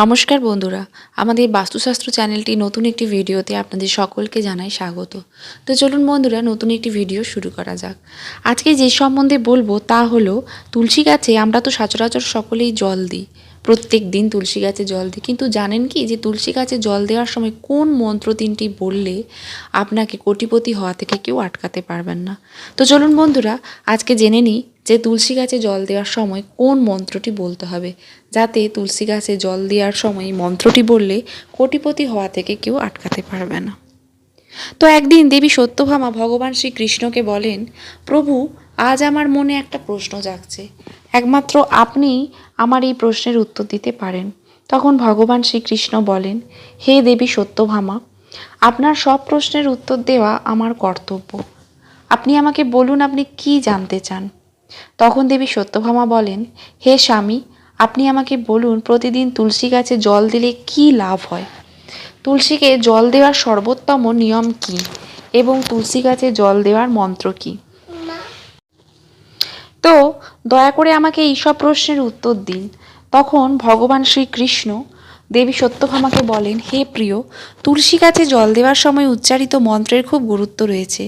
নমস্কার বন্ধুরা, আমাদের বাস্তুশাস্ত্র চ্যানেলটি নতুন একটি ভিডিওতে আপনাদের সকলকে জানাই স্বাগত। তো চলুন বন্ধুরা, নতুন একটি ভিডিও শুরু করা যাক। আজকে যে সম্বন্ধে বলব তা হলো, তুলসী গাছে আমরা তো সচরাচর সকলেই জল দিই। প্রত্যেক দিন তুলসী গাছে জল দিই। কিন্তু জানেন কি যে তুলসী গাছে জল দেওয়ার সময় কোন মন্ত্র তিনটি বললে আপনাকে কোটিপতি হওয়া থেকে কেউ আটকাতে পারবেন না। তো চলুন বন্ধুরা, আজকে জেনে নিই যে তুলসী গাছে জল দেওয়ার সময় কোন মন্ত্রটি বলতে হবে? যাতে তুলসী গাছে জল দেওয়ার সময় মন্ত্রটি বললে কোটিপতি হওয়া থেকে কেউ আটকাতে পারবে না। তো একদিন দেবী সত্যভামা ভগবান শ্রীকৃষ্ণকে বলেন, প্রভু, আজ আমার মনে একটা প্রশ্ন জাগছে। একমাত্র আপনি আমার এই প্রশ্নের উত্তর দিতে পারেন। তখন ভগবান শ্রীকৃষ্ণ বলেন, হে দেবী সত্যভামা, আপনার সব প্রশ্নের উত্তর দেওয়া আমার কর্তব্য। আপনি আমাকে বলুন আপনি কি জানতে চান? তখন দেবী সত্যভামা বলেন হে স্বামী আপনি আমাকে বলুন প্রতিদিন তুলসী গাছে জল দিলে কি লাভ হয়? তুলসীকে জল দেওয়ার সর্বোত্তম নিয়ম কি? এবং তুলসী গাছে জল দেওয়ার মন্ত্র কি? তো দয়া করে আমাকে এইসব প্রশ্নের উত্তর দিন। তখন ভগবান শ্রীকৃষ্ণ দেবী সত্যভামাকে বলেন, হে প্রিয়, তুলসী গাছে জল দেওয়ার সময় উচ্চারিত মন্ত্রের খুব গুরুত্ব রয়েছে।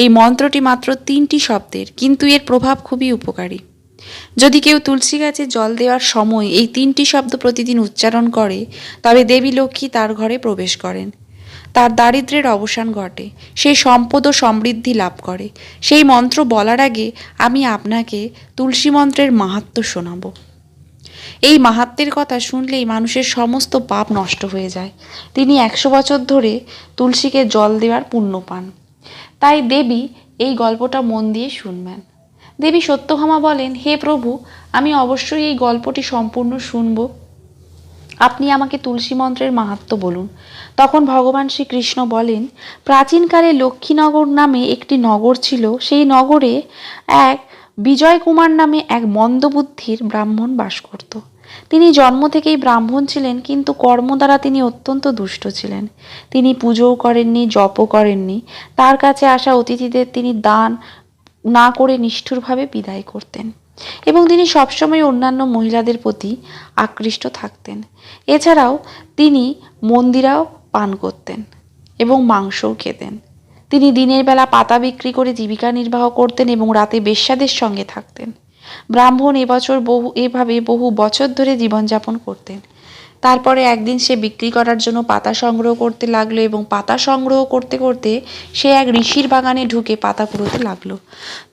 এই মন্ত্রটি মাত্র তিনটি শব্দের, কিন্তু এর প্রভাব খুবই উপকারী। যদি কেউ তুলসী গাছে জল দেওয়ার সময় এই তিনটি শব্দ প্রতিদিন উচ্চারণ করে, তবে দেবী লক্ষ্মী তার ঘরে প্রবেশ করেন। তার দারিদ্র্যের অবসান ঘটে, সে সম্পদ ও সমৃদ্ধি লাভ করে। সেই মন্ত্র বলার আগে আমি আপনাকে তুলসী মন্ত্রের মাহাত্ম্য শোনাবো। এই মাহাত্মের কথা শুনলেই মানুষের সমস্ত পাপ নষ্ট হয়ে যায়। তিনি একশো বছর ধরে তুলসীকে জল দেওয়ার পুণ্য পান। তাই দেবী এই গল্পটা মন দিয়ে শুনবেন। দেবী সত্যভামা বলেন, হে প্রভু, আমি অবশ্যই এই গল্পটি সম্পূর্ণ শুনব। আপনি আমাকে তুলসী মন্ত্রের মাহাত্ম্য বলুন। তখন ভগবান শ্রীকৃষ্ণ বলেন, প্রাচীনকালে লক্ষ্মীনগর নামে একটি নগর ছিল। সেই নগরে এক বিজয় কুমার নামে এক মন্দবুদ্ধির ব্রাহ্মণ বাস করত। তিনি জন্ম থেকেই ব্রাহ্মণ ছিলেন, কিন্তু কর্ম দ্বারা তিনি অত্যন্ত দুষ্ট ছিলেন। তিনি পুজোও করেননি, জপও করেননি। তার কাছে আসা অতিথিদের তিনি দান না করে নিষ্ঠুরভাবে বিদায় করতেন এবং তিনি সবসময় অন্যান্য মহিলাদের প্রতি আকৃষ্ট থাকতেন। এছাড়াও তিনি মন্দিরাও পান করতেন এবং মাংসও খেতেন। তিনি দিনের বেলা পাতা বিক্রি করে জীবিকা নির্বাহ করতেন এবং রাতে বেশ্যাদের সঙ্গে থাকতেন। ব্রাহ্মণ এবছর বহু এভাবে বহু বছর ধরে জীবনযাপন করতেন। তারপরে একদিন সে বিক্রি করার জন্য পাতা সংগ্রহ করতে লাগল এবং পাতা সংগ্রহ করতে করতে সে এক ঋষির বাগানে ঢুকে পাতা কুড়োতে লাগল।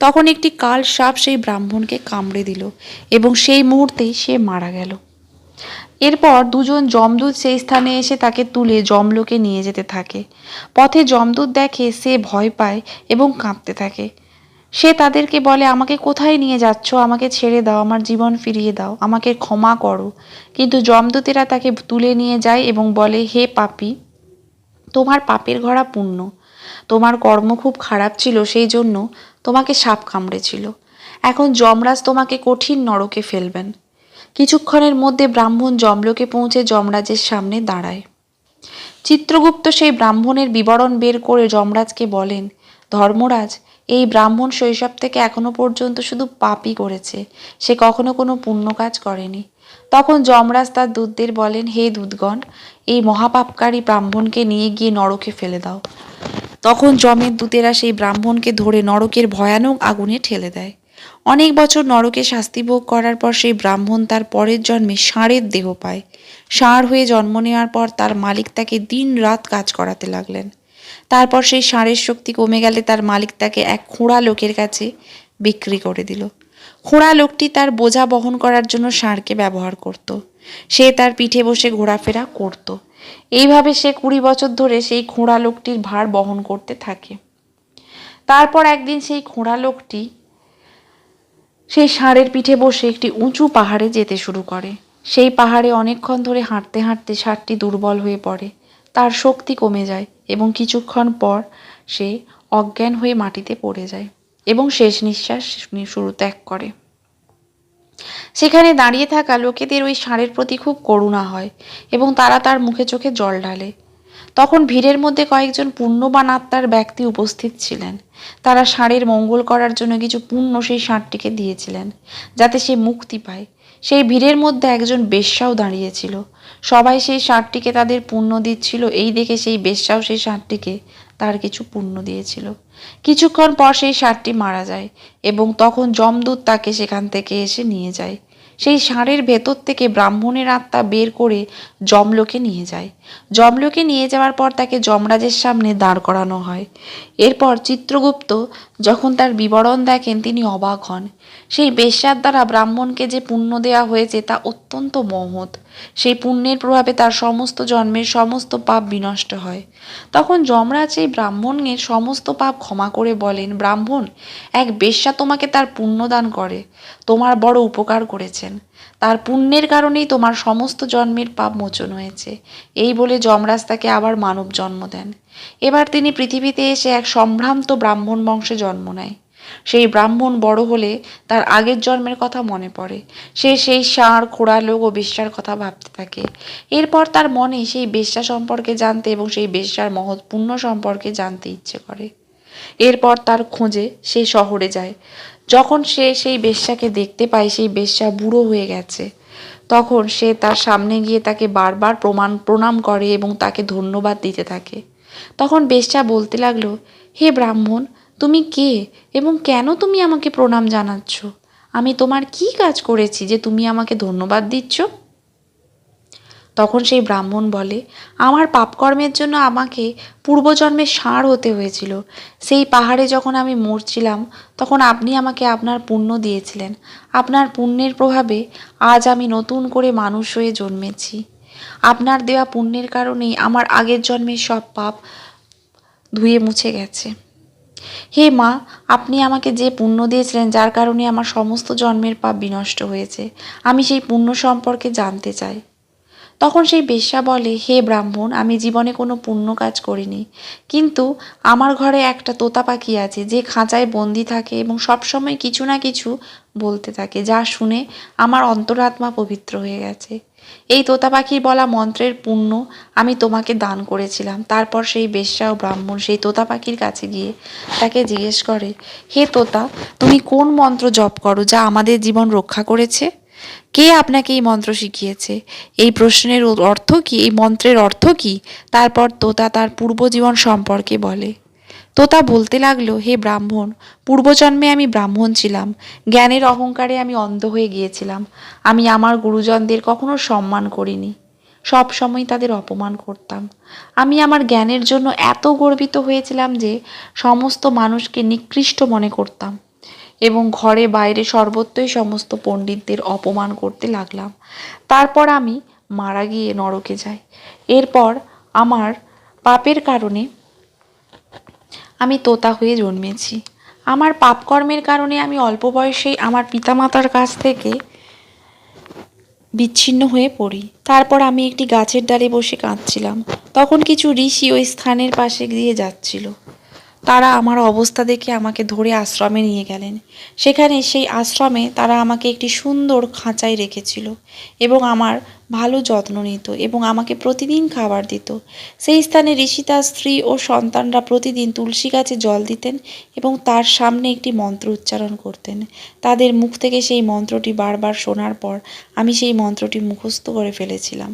তখন একটি কাল সাপ সেই ব্রাহ্মণকে কামড়ে দিল এবং সেই মুহূর্তেই সে মারা গেল। এরপর দুজন যমদূত সেই স্থানে এসে তাকে তুলে যমলোকে নিয়ে যেতে থাকে। পথে যমদূত দেখে সে ভয় পায় এবং কাঁপতে থাকে। সে তাদেরকে বলে, আমাকে কোথায় নিয়ে যাচ্ছ? আমাকে ছেড়ে দাও, আমার জীবন ফিরিয়ে দাও, আমাকে ক্ষমা করো। কিন্তু যমদূতেরা তাকে তুলে নিয়ে যায় এবং বলে, হে পাপি, তোমার পাপের ঘোড়া পূর্ণ। তোমার কর্ম খুব খারাপ ছিল, সেই জন্য তোমাকে সাপ কামড়েছিল। এখন যমরাজ তোমাকে কঠিন নরকে ফেলবেন। কিছুক্ষণের মধ্যে ব্রাহ্মণ যমলোকে পৌঁছে যমরাজের সামনে দাঁড়ায়। চিত্রগুপ্ত সেই ব্রাহ্মণের বিবরণ বের করে যমরাজকে বলেন, ধর্মরাজ, এই ব্রাহ্মণ শৈশব থেকে এখনও পর্যন্ত শুধু পাপই করেছে। সে কখনো কোনো পুণ্য কাজ করেনি। তখন যমরাজ তার দূতদের বলেন, হে দূতগণ, এই মহাপাপকারী ব্রাহ্মণকে নিয়ে গিয়ে নরকে ফেলে দাও। তখন যমের দূতেরা সেই ব্রাহ্মণকে ধরে নরকের ভয়ানক আগুনে ঠেলে দেয়। অনেক বছর নরকে শাস্তি ভোগ করার পর সেই ব্রাহ্মণ তার পরের জন্মে ষাঁড়ের দেহ পায়। ষাঁড় হয়ে জন্ম নেওয়ার পর তার মালিক তাকে দিন রাত কাজ করাতে লাগলেন। তারপর সেই ষাঁড়ের শক্তি কমে গেলে তার মালিক তাকে এক খোঁড়া লোকের কাছে বিক্রি করে দিল। খোঁড়া লোকটি তার বোঝা বহন করার জন্য ষাঁড়কে ব্যবহার করত। সে তার পিঠে বসে ঘোরাফেরা করত। এইভাবে সে কুড়ি বছর ধরে সেই খোঁড়া লোকটির ভার বহন করতে থাকে। তারপর একদিন সেই খোঁড়া লোকটি সেই ষাঁড়ের পিঠে বসে একটি উঁচু পাহাড়ে যেতে শুরু করে। সেই পাহাড়ে অনেকক্ষণ ধরে হাঁটতে হাঁটতে ষাঁড়টি দুর্বল হয়ে পড়ে। তার শক্তি কমে যায় এবং কিছুক্ষণ পর সে অজ্ঞান হয়ে মাটিতে পড়ে যায় এবং শেষ নিঃশ্বাস শুরু ত্যাগ করে। সেখানে দাঁড়িয়ে থাকা লোকেদের ওই ষাঁড়ের প্রতি খুব করুণা হয় এবং তারা তার মুখে চোখে জল ঢালে। তখন ভিড়ের মধ্যে কয়েকজন পুণ্যবান আত্মার ব্যক্তি উপস্থিত ছিলেন। তারা ষাঁড়ের মঙ্গল করার জন্য কিছু পুণ্য সেই ষাঁড়টিকে দিয়েছিলেন, যাতে সে মুক্তি পায়। সেই ভিড়ের মধ্যে একজন বেশ্যাও দাঁড়িয়েছিল। সবাই সেই ষাঁড়টিকে তাদের পুণ্য দিচ্ছিল। এই দেখে সেই বেশ্যাও সেই ষাঁড়টিকে তার কিছু পুণ্য দিয়েছিল। কিছুক্ষণ পর সেই ষাঁড়টি মারা যায় এবং তখন যমদূত তাকে সেখান থেকে এসে নিয়ে যায়। সেই ষাঁড়ের ভেতর থেকে ব্রাহ্মণের আত্মা বের করে যমলোকে নিয়ে যায়। যমলোকে নিয়ে যাওয়ার পর তাকে যমরাজের সামনে দাঁড় করানো হয়। এরপর চিত্রগুপ্ত যখন তার বিবরণ দেখেন, তিনি অবাক হন। সেই বেশ্যার দ্বারা ব্রাহ্মণকে যে পুণ্য দেওয়া হয়েছে, তা অত্যন্ত মহৎ। সেই পুণ্যের প্রভাবে তার সমস্ত জন্মের সমস্ত পাপ বিনষ্ট হয়। তখন যমরাজ এই ব্রাহ্মণের সমস্ত পাপ ক্ষমা করে বলেন, ব্রাহ্মণ, এক বেশ্যা তোমাকে তার পুণ্য দান করে। তোমার বড় উপকার করেছেন। তার পুণ্যের কারণেই তোমার সমস্ত জন্মের পাপ মোচন হয়েছে। এই বলে যমরাজ তাকে আবার মানব জন্ম দেন। এবার তিনি পৃথিবীতে এসে এক সম্ভ্রান্ত ব্রাহ্মণ বংশে জন্ম নেয়। সেই ব্রাহ্মণ বড় হলে তার আগের জন্মের কথা মনে পড়ে। সে সেই ষাঁড় খোড়ালোক ও বেশ্যার কথা ভাবতে থাকে। এরপর তার মনে সেই বেশ্যা সম্পর্কে জানতে এবং সেই বেশ্যার মহৎ পুণ্য সম্পর্কে জানতে ইচ্ছে করে। এরপর তার খোঁজে সে শহরে যায়। যখন সে সেই বেশ্যাকে দেখতে পায়, সেই বেশ্যা বুড়ো হয়ে গেছে, তখন সে তার সামনে গিয়ে তাকে বারবার প্রমাণ, প্রণাম করে এবং তাকে ধন্যবাদ দিতে থাকে। তখন বেশ্যা বলতে লাগল, হে ব্রাহ্মণ, তুমি কে এবং কেন তুমি আমাকে প্রণাম জানাচ্ছ? আমি তোমার কি কাজ করেছি যে তুমি আমাকে ধন্যবাদ দিচ্ছ? তখন সেই ব্রাহ্মণ বলে, আমার পাপকর্মের জন্য আমাকে পূর্বজন্মে ষাঁড় হতে হয়েছিল। সেই পাহাড়ে যখন আমি মরছিলাম, তখন আপনি আমাকে আপনার পুণ্য দিয়েছিলেন। আপনার পুণ্যের প্রভাবে আজ আমি নতুন করে মানুষ হয়ে জন্মেছি। আপনার দেওয়া পুণ্যের কারণেই আমার আগের জন্মের সব পাপ ধুয়ে মুছে গেছে। হে মা, আপনি আমাকে যে পুণ্য দিয়েছিলেন, যার কারণে আমার সমস্ত জন্মের পাপ বিনষ্ট হয়েছে। আমি সেই পুণ্য সম্পর্কে জানতে চাই। তখন সেই বেশ্যা বলে, হে ব্রাহ্মণ, আমি জীবনে কোনো পুণ্য কাজ করিনি। কিন্তু আমার ঘরে একটা তোতা পাখি আছে, যে খাঁচায় বন্দি থাকে এবং সবসময় কিছু না কিছু বলতে থাকে, যা শুনে আমার অন্তরাত্মা পবিত্র হয়ে গেছে। এই তোতা পাখির বলা মন্ত্রের পুণ্য আমি তোমাকে দান করেছিলাম। তারপর সেই বেশ্যা ও ব্রাহ্মণ সেই তোতা পাখির কাছে গিয়ে তাকে জিজ্ঞেস করে, হে তোতা, তুমি কোন মন্ত্র জপ করো যা আমাদের জীবন রক্ষা করেছে? কে আপনাকে এই মন্ত্র শিখিয়েছে? এই প্রশ্নের অর্থ কি? এই মন্ত্রের অর্থ কি? তারপর তোতা তার পূর্বজীবন সম্পর্কে বলে। তোতা বলতে লাগল, হে ব্রাহ্মণ, পূর্বজন্মে আমি ব্রাহ্মণ ছিলাম। জ্ঞানের অহংকারে আমি অন্ধ হয়ে গিয়েছিলাম। আমি আমার গুরুজনদের কখনো সম্মান করিনি। সব সময় তাদের অপমান করতাম। আমি আমার জ্ঞানের জন্য এত গর্বিত হয়েছিলাম যে সমস্ত মানুষকে নিকৃষ্ট মনে করতাম। এবং ঘরে বাইরে সর্বত্রই সমস্ত পণ্ডিতদের অপমান করতে লাগলাম। তারপর আমি মারা গিয়ে নরকে যাই। এরপর আমার পাপের কারণে আমি তোতা হয়ে জন্মেছি। আমার পাপকর্মের কারণে আমি অল্প বয়সেই আমার পিতামাতার কাছ থেকে বিচ্ছিন্ন হয়ে পড়ি। তারপর আমি একটি গাছের ডালে বসে কাঁদছিলাম। তখন কিছু ঋষি ওই স্থানের পাশে দিয়ে যাচ্ছিল। তারা আমার অবস্থা দেখে আমাকে ধরে আশ্রমে নিয়ে গেলেন। সেখানে সেই আশ্রমে তারা আমাকে একটি সুন্দর খাঁচায় রেখেছিল এবং আমার ভালো যত্ন নিত এবং আমাকে প্রতিদিন খাবার দিত। সেই স্থানে ঋষি তার স্ত্রী ও সন্তানরা প্রতিদিন তুলসী গাছে জল দিতেন এবং তার সামনে একটি মন্ত্র উচ্চারণ করতেন। তাদের মুখ থেকে সেই মন্ত্রটি বারবার শোনার পর আমি সেই মন্ত্রটি মুখস্থ করে ফেলেছিলাম।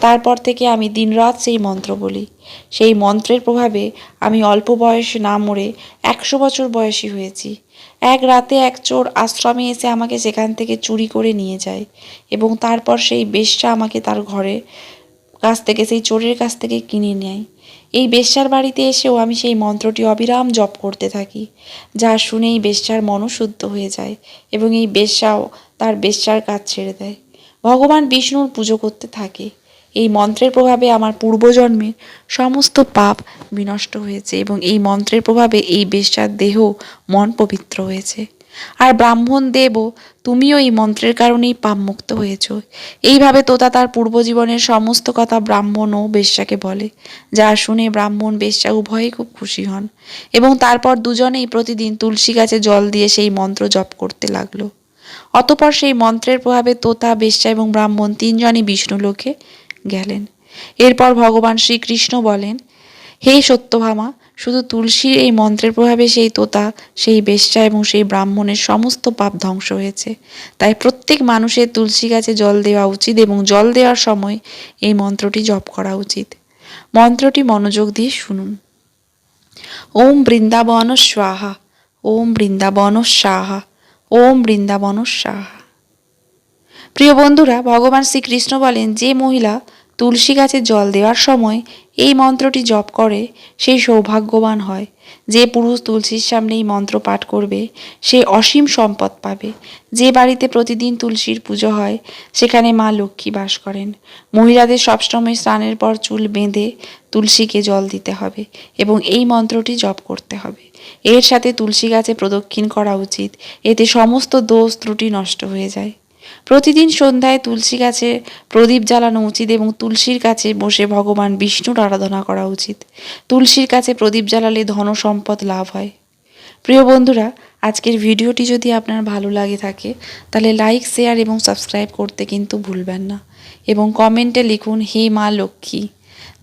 তারপর থেকে আমি দিনরাত সেই মন্ত্র বলি। সেই মন্ত্রের প্রভাবে আমি অল্প বয়সে না মরে একশো বছর বয়সী হয়েছি। এক রাতে এক চোর আশ্রমে এসে আমাকে সেখান থেকে চুরি করে নিয়ে যায় এবং তারপর সেই বেশ্যা আমাকে তার ঘরে কাছ থেকে, সেই চোরের কাছ থেকে কিনে নেয়। এই বেশ্যার বাড়িতে এসেও আমি সেই মন্ত্রটি অবিরাম জপ করতে থাকি, যা শুনে এই বেশ্যার মনও শুদ্ধ হয়ে যায় এবং এই বেশ্যাও তার বেশ্যার কাজ ছেড়ে দেয়। ভগবান বিষ্ণুর পুজো করতে থাকে। এই মন্ত্রের প্রভাবে আমার পূর্বজন্মের সমস্ত পাপ বিনষ্ট হয়েছে এবং এই মন্ত্রের প্রভাবে এই বেশ্যার দেহ মন পবিত্র হয়েছে। আর ব্রাহ্মণ দেব তুমিও এই মন্ত্রের কারণেই পাপমুক্ত হয়েছ। এইভাবে তোতা তার পূর্বজীবনের সমস্ত কথা ব্রাহ্মণ ও বেশ্যাকে বলে, যা শুনে ব্রাহ্মণ বেশ্যা উভয়েই খুব খুশি হন এবং তারপর দুজনেই প্রতিদিন তুলসী গাছে জল দিয়ে সেই মন্ত্র জপ করতে লাগল। অতপর সেই মন্ত্রের প্রভাবে তোতা, বেশ্যা এবং ব্রাহ্মণ তিনজনই বিষ্ণুলোকে গেলেন। এরপর ভগবান শ্রীকৃষ্ণ বলেন, হে সত্যভামা, শুধু তুলসীর এই মন্ত্রের প্রভাবে সেই তোতা, সেই বেশ্যা এবং সেই ব্রাহ্মণের সমস্ত পাপ ধ্বংস হয়েছে। তাই প্রত্যেক মানুষের তুলসী গাছে জল দেওয়া উচিত এবং জল দেওয়ার সময় এই মন্ত্রটি জপ করা উচিত। মন্ত্রটি মনোযোগ দিয়ে শুনুন। ওম বৃন্দাবন স্বাহা, ওম বৃন্দাবন সাহা ওম বৃন্দাবন সাহা প্রিয় বন্ধুরা, ভগবান শ্রীকৃষ্ণ বলেন, যে মহিলা তুলসী গাছে জল দেওয়ার সময় এই মন্ত্রটি জপ করে সেই সৌভাগ্যবান হয়। যে পুরুষ তুলসীর সামনে এই মন্ত্র পাঠ করবে, সে অসীম সম্পদ পাবে। যে বাড়িতে প্রতিদিন তুলসীর পুজো হয়, সেখানে মা লক্ষ্মী বাস করেন। মহিলাদের সবসময় স্নানের পর চুল বেঁধে তুলসীকে জল দিতে হবে এবং এই মন্ত্রটি জপ করতে হবে। এর সাথে তুলসী গাছে প্রদক্ষিণ করা উচিত। এতে সমস্ত দোষ ত্রুটি নষ্ট হয়ে যায়। প্রতিদিন সন্ধ্যায় তুলসী গাছে প্রদীপ জ্বালানো উচিত এবং তুলসীর কাছে বসে ভগবান বিষ্ণুর আরাধনা করা উচিত। তুলসীর কাছে প্রদীপ জ্বালালে ধন সম্পদ লাভ হয়। প্রিয় বন্ধুরা, আজকের ভিডিওটি যদি আপনার ভালো লাগে থাকে, তাহলে লাইক, শেয়ার এবং সাবস্ক্রাইব করতে কিন্তু ভুলবেন না এবং কমেন্টে লিখুন, হে মা লক্ষ্মী,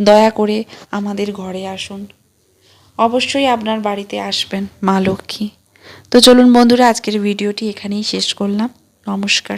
দয়া করে আমাদের ঘরে আসুন। অবশ্যই আপনার বাড়িতে আসবেন মা লক্ষ্মী। তো চলুন বন্ধুরা, আজকের ভিডিওটি এখানেই শেষ করলাম। নমস্কার।